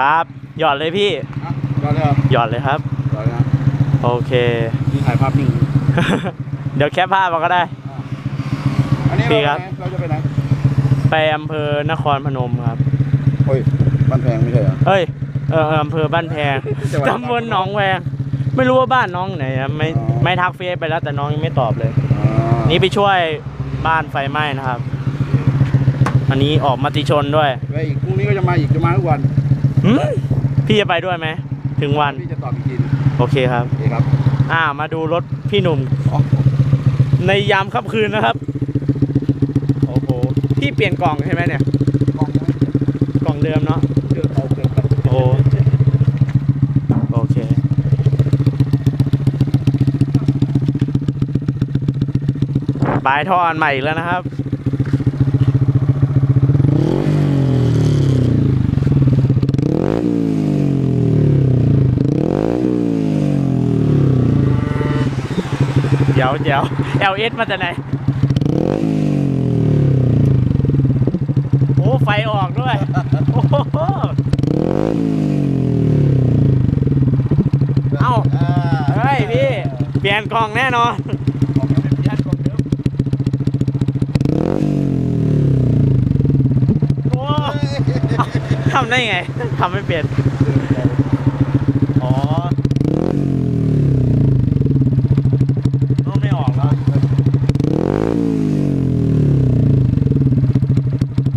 ครับ หยอดเลยพี่ก็เลยครับหยอดเลยครับก็เลยนะโอเค นี่ถ่ายภาพนิ่งเดี๋ยวแคปภาพมาก็ได้ อันนี้พี่เราครับไปไหนเราจะไปไหนไปอำเภอนครพนมครับ โอ้ยบ้านแพงไม่ใช่เหรอ เอ้ยเออเอออำเภอบ้านแพงจังหวัด ตำบลหนองแวง ไม่รู้ว่าบ้านน้องไหนอะไม่อ๋อ ไม่ทักเฟซไปแล้วแต่น้องยังไม่ตอบเลย อ๋อนี่ไปช่วยบ้านไฟไหม้นะครับ อันนี้ออกมาติชนด้วยไปอีกพรุ่งนี้ก็จะมาอีกจะมาทุกวัน หึพี่จะไปด้วยไหม ถึงวัน พี่จะตอบอีกทีโอเคครับ โอเคครับอ่า มาดูรถพี่หนุ่ม อ๋อในยามค่ำคืนนะครับ โอ้โห พี่เปลี่ยนกล่องใช่ไหมเนี่ย กล้องยังไม่เสร็จกล่องเดิมเนาะ เดินเอาเกินไปโอ้โอเค ปลายท่ออันใหม่อีกแล้วนะครับ เดี๋ยวเดี๋ยว LS มาจากไหน โอ้ ไฟออกด้วย โอ้โหเอ้า เฮ้ยพี่ เปลี่ยนกล่องแน่นอนทำได้ไงทำไม่เปลี่ยน อ๋อต้องไม่ออกแล้ว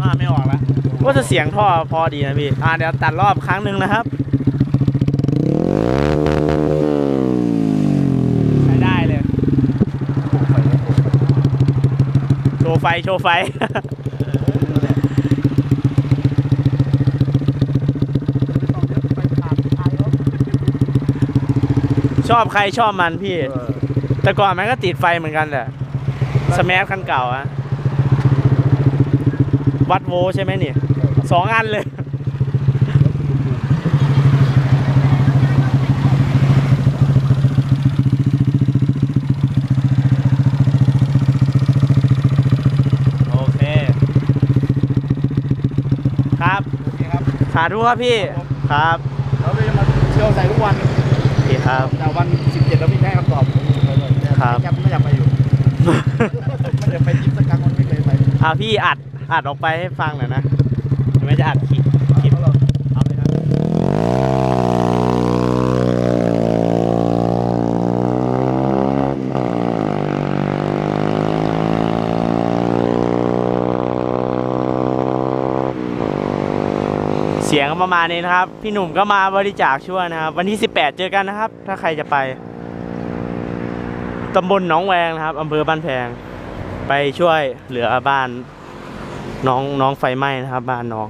อ่าไม่ออกแล้ วว่าจะเสียงท่อพอดีนะพี่ อ่าเดี๋ยวตัดรอบครั้งหนึ่งนะครับใช้ได้เลย โชว์ไฟ โชว์ไฟ ชอบใครชอบมันพี่ แต่ก่อนมันก็ติดไฟเหมือนกันแหละสแมัคันเก่าอะ วัดโวลต์ใช่ไหมนี่สองอันเลยโอเคครับโอเคครับสาธุครับพี่ ครับเราจะมาเที่ยวใส่ทุกวันโอเคครับแต่วัน 17 แล้วพี่ให้คำตอบครับแคปไม่อยากไปอยู่ไม่ได้ไปทิปสักครั้งมันไม่เคยไปอ่าพี่อัด อัดออกไปให้ฟังหน่อยนะเดี๋ยวไม่จะอัดคลิปคลิปเอาเหรอเอาเลยครับเสียงก็ประมาณนี้นะครับ พี่หนุ่มก็มาบริจาคช่วยนะครับ วันที่ 18 เจอกันนะครับ ถ้าใครจะไปตำบลหนองแวงนะครับอำเภอบ้านแพง ไปช่วยเหลือบ้าน น้องน้องไฟไหม้นะครับบ้านน้อง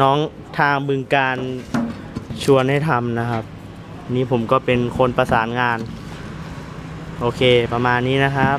น้องทางบึงการชวนให้ทำนะครับ นี่ผมก็เป็นคนประสานงาน โอเคประมาณนี้นะครับ